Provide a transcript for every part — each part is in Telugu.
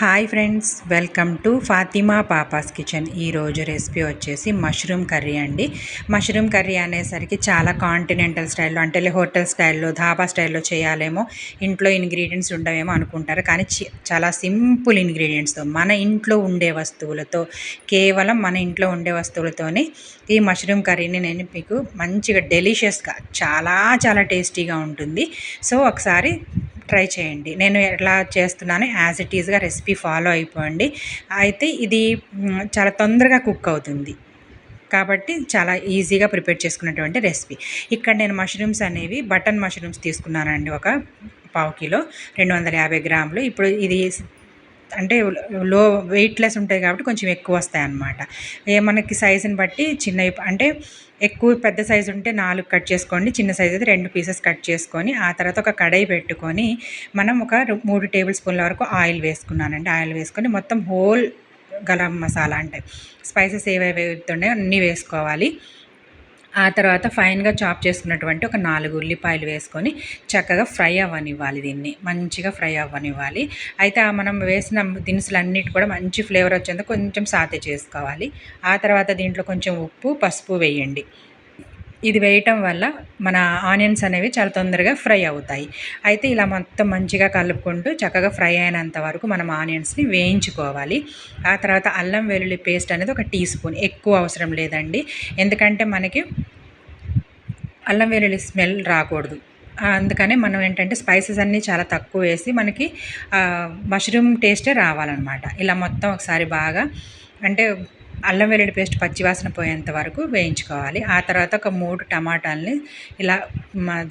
Hi friends welcome to Fatima papa's kitchen ఈరోజు రెసిపీ వచ్చేసి మష్రూమ్ కర్రీ అండి. మష్రూమ్ కర్రీ అనేసరికి చాలా కాంటినెంటల్ స్టైల్లో అంటే హోటల్ స్టైల్లో ధాబా స్టైల్లో చేయాలేమో ఇంట్లో ఇంగ్రీడియంట్స్ ఉండవేమో అనుకుంటారు. కానీ చాలా సింపుల్ ఇంగ్రీడియంట్స్తో మన ఇంట్లో ఉండే వస్తువులతో కేవలం మన ఇంట్లో ఉండే వస్తువులతోనే ఈ మష్రూమ్ కర్రీని నేను మీకు మంచిగా డెలిషియస్గా చాలా చాలా టేస్టీగా ఉంటుంది. సో ఒకసారి ట్రై చేయండి. నేను ఎట్లా చేస్తున్నాను యాజ్ ఇట్ ఈజ్గా రెసిపీ ఫాలో అయిపోండి. అయితే ఇది చాలా తొందరగా కుక్ అవుతుంది. కాబట్టి చాలా ఈజీగా ప్రిపేర్ చేసుకున్నటువంటి రెసిపీ. ఇక్కడ నేను మష్రూమ్స్ అనేవి బటన్ మష్రూమ్స్ తీసుకున్నానండి ఒక పావు కిలో రెండు వందల యాభై గ్రాములు. ఇప్పుడు ఇది అంటే లో వెయిట్లెస్ ఉంటాయి కాబట్టి కొంచెం ఎక్కువ వస్తాయి అన్నమాట. ఏ మనకి సైజుని బట్టి చిన్నవి అంటే ఎక్కువ పెద్ద సైజు ఉంటే నాలుగు కట్ చేసుకోండి చిన్న సైజు అయితే రెండు పీసెస్ కట్ చేసుకొని ఆ తర్వాత ఒక కడాయి పెట్టుకొని మనం ఒక మూడు టేబుల్ స్పూన్ల వరకు ఆయిల్ వేసుకున్నానండి. ఆయిల్ వేసుకొని మొత్తం హోల్ గరం మసాలా అంటే స్పైసెస్ ఏవేవి ఉన్నాయో అన్నీ వేసుకోవాలి. ఆ తర్వాత ఫైన్గా చాప్ చేసుకున్నటువంటి ఒక నాలుగు ఉల్లిపాయలు వేసుకొని చక్కగా ఫ్రై అవ్వనివ్వాలి దీన్ని. మంచిగా ఫ్రై అవ్వనివ్వాలి. అయితే మనం వేసిన దినుసులన్నిటి కూడా మంచి ఫ్లేవర్ వచ్చేందుకు కొంచెం సాతే చేసుకోవాలి. ఆ తర్వాత దీంట్లో కొంచెం ఉప్పు పసుపు వేయండి. ఇది వేయటం వల్ల మన ఆనియన్స్ అనేవి చాలా తొందరగా ఫ్రై అవుతాయి. అయితే ఇలా మొత్తం మంచిగా కలుపుకుంటూ చక్కగా ఫ్రై అయినంత వరకు మనం ఆనియన్స్ని వేయించుకోవాలి. ఆ తర్వాత అల్లం వెల్లుల్లి పేస్ట్ అనేది ఒక టీ స్పూన్. ఎక్కువ అవసరం లేదండి. ఎందుకంటే మనకి అల్లం వెల్లుల్లి స్మెల్ రాకూడదు. అందుకనే మనం ఏంటంటే స్పైసెస్ అన్నీ చాలా తక్కువ వేసి మనకి మష్రూమ్ టేస్టే రావాలన్నమాట. ఇలా మొత్తం ఒకసారి బాగా అంటే అల్లం వెల్లుల్లి పేస్ట్ పచ్చివాసన పోయేంత వరకు వేయించుకోవాలి. ఆ తర్వాత ఒక మూడు టమాటాలని ఇలా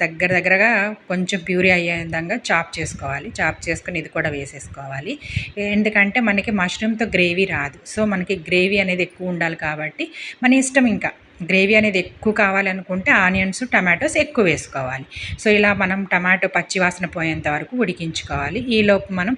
దగ్గర దగ్గరగా కొంచెం ప్యూరీ అయ్యే విధంగా చాప్ చేసుకోవాలి. చాప్ చేసుకుని ఇది కూడా వేసేసుకోవాలి. ఎందుకంటే మనకి మష్రూమ్తో గ్రేవీ రాదు. సో మనకి గ్రేవీ అనేది ఎక్కువ ఉండాలి కాబట్టి మన ఇష్టం ఇంకా. గ్రేవీ అనేది ఎక్కువ కావాలనుకుంటే ఆనియన్స్ టమాటోస్ ఎక్కువ వేసుకోవాలి. సో ఇలా మనం టమాటో పచ్చివాసన పోయేంత వరకు ఉడికించుకోవాలి. ఈలోపు మనం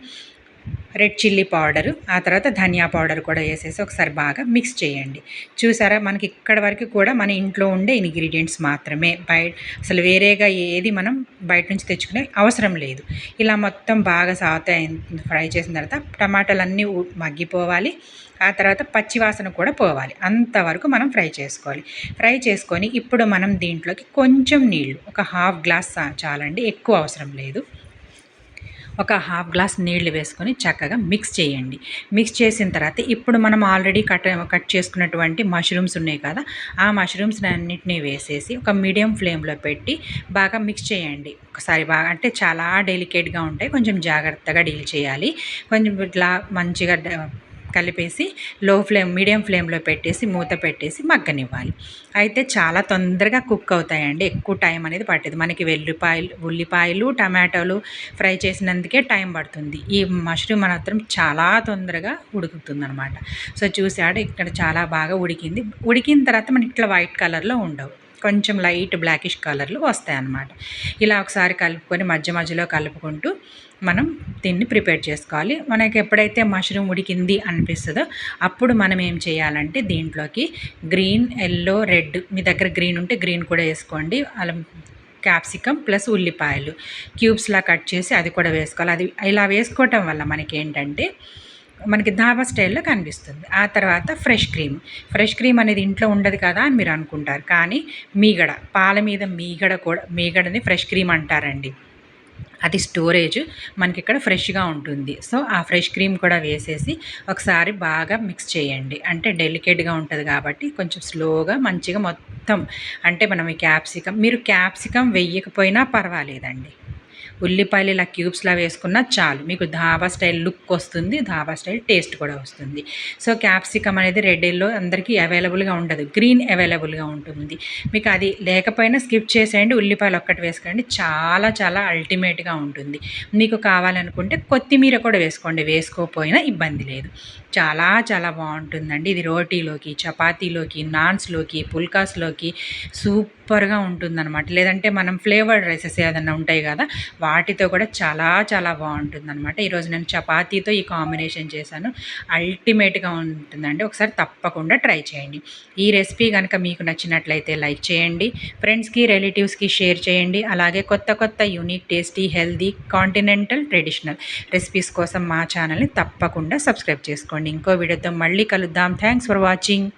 రెడ్ చిల్లీ పౌడరు ఆ తర్వాత ధనియా పౌడర్ కూడా వేసేసి ఒకసారి బాగా మిక్స్ చేయండి. చూసారా? మనకి ఇక్కడ వరకు కూడా మన ఇంట్లో ఉండే ఇంగ్రీడియంట్స్ మాత్రమే. బయట అసలు వేరేగా ఏది మనం బయట నుంచి తెచ్చుకునే అవసరం లేదు. ఇలా మొత్తం బాగా సాత ఫ్రై చేసిన తర్వాత టమాటాలు అన్నీ మగ్గిపోవాలి. ఆ తర్వాత పచ్చివాసన కూడా పోవాలి. అంతవరకు మనం ఫ్రై చేసుకోవాలి. ఫ్రై చేసుకొని ఇప్పుడు మనం దీంట్లోకి కొంచెం నీళ్ళు ఒక హాఫ్ గ్లాస్ చాలండి. ఎక్కువ అవసరం లేదు. ఒక హాఫ్ గ్లాస్ నీళ్ళు వేసుకొని చక్కగా మిక్స్ చేయండి. మిక్స్ చేసిన తర్వాత ఇప్పుడు మనం ఆల్రెడీ కట్ కట్ చేసుకున్నటువంటి మష్రూమ్స్ ఉన్నాయి కదా ఆ మష్రూమ్స్ అన్నింటినీ వేసేసి ఒక మీడియం ఫ్లేమ్లో పెట్టి బాగా మిక్స్ చేయండి. ఒకసారి బాగా అంటే చాలా డెలికేట్గా ఉంటాయి కొంచెం జాగ్రత్తగా డీల్ చేయాలి. కొంచెం ఇట్లా మంచిగా కలిపేసి లో ఫ్లేమ్ మీడియం ఫ్లేమ్లో పెట్టేసి మూత పెట్టేసి మగ్గనివ్వాలి. అయితే చాలా తొందరగా కుక్ అవుతాయండి. ఎక్కువ టైం అనేది పట్టేది. మనకి వెల్లిపాయలు ఉల్లిపాయలు టమాటోలు ఫ్రై చేసినందుకే టైం పడుతుంది. ఈ మష్రూమ్ మాత్రం చాలా తొందరగా ఉడుకుతుంది అనమాట సో చూసాడు ఇక్కడ చాలా బాగా ఉడికింది. ఉడికిన తర్వాత మనకి ఇట్లా వైట్ కలర్లో ఉండవు. కొంచెం లైట్ బ్లాకిష్ కలర్లు వస్తాయి అన్నమాట ఇలా ఒకసారి కలుపుకొని మధ్య మధ్యలో కలుపుకుంటూ మనం దీన్ని ప్రిపేర్ చేసుకోవాలి. మనకి ఎప్పుడైతే మష్రూమ్ ఉడికింది అనిపిస్తుందో అప్పుడు మనం ఏం చేయాలంటే దీంట్లోకి గ్రీన్ ఎల్లో రెడ్ మీ దగ్గర గ్రీన్ ఉంటే గ్రీన్ కూడా వేసుకోండి. అలా క్యాప్సికమ్ ప్లస్ ఉల్లిపాయలు క్యూబ్స్లా కట్ చేసి అది కూడా వేసుకోవాలి. అది ఇలా వేసుకోవటం వల్ల మనకి ఏంటంటే మనకి ధాబా స్టైల్లో కనిపిస్తుంది. ఆ తర్వాత ఫ్రెష్ క్రీమ్. ఫ్రెష్ క్రీమ్ అనేది ఇంట్లో ఉండదు కదా అని మీరు అనుకుంటారు. కానీ మీగడ పాల మీద మీగడ కూడా మీగడని ఫ్రెష్ క్రీమ్ అంటారండి. అది స్టోరేజ్ మనకి ఇక్కడ ఫ్రెష్గా ఉంటుంది. సో ఆ ఫ్రెష్ క్రీమ్ కూడా వేసేసి ఒకసారి బాగా మిక్స్ చేయండి. అంటే డెలికేట్గా ఉంటుంది కాబట్టి కొంచెం స్లోగా మంచిగా మొత్తం అంటే మనం ఈ క్యాప్సికమ్ మీరు క్యాప్సికమ్ వెయ్యకపోయినా పర్వాలేదండి. ఉల్లిపాయలు ఇలా క్యూబ్స్లా వేసుకున్నా చాలు. మీకు ధాబా స్టైల్ లుక్ వస్తుంది ధాబా స్టైల్ టేస్ట్ కూడా వస్తుంది. సో క్యాప్సికమ్ అనేది రెడ్ ఎల్లో అందరికీ అవైలబుల్గా ఉండదు. గ్రీన్ అవైలబుల్గా ఉంటుంది. మీకు అది లేకపోయినా స్కిప్ చేసేయండి. ఉల్లిపాయలు ఒక్కటి వేసుకోండి. చాలా చాలా అల్టిమేట్గా ఉంటుంది. మీకు కావాలనుకుంటే కొత్తిమీర కూడా వేసుకోండి. వేసుకోకపోయినా ఇబ్బంది లేదు. చాలా చాలా బాగుంటుందండి. ఇది రోటీలోకి చపాతీలోకి నాన్స్లోకి పుల్కాస్లోకి సూపర్గా ఉంటుందన్నమాట. లేదంటే మనం ఫ్లేవర్డ్ రైసెస్ ఏదన్నా ఉంటాయి కదా వాటితో కూడా చాలా చాలా బాగుంటుంది అనమాట ఈరోజు నేను చపాతీతో ఈ కాంబినేషన్ చేశాను. అల్టిమేట్గా ఉంటుందండి. ఒకసారి తప్పకుండా ట్రై చేయండి. ఈ రెసిపీ కనుక మీకు నచ్చినట్లయితే లైక్ చేయండి. ఫ్రెండ్స్కి రిలేటివ్స్కి షేర్ చేయండి. అలాగే కొత్త కొత్త unique tasty healthy continental traditional recipes కోసం మా ఛానల్ని తప్పకుండా సబ్స్క్రైబ్ చేసుకోండి. ఇంకో వీడియోతో మళ్ళీ కలుద్దాం. Thanks for watching.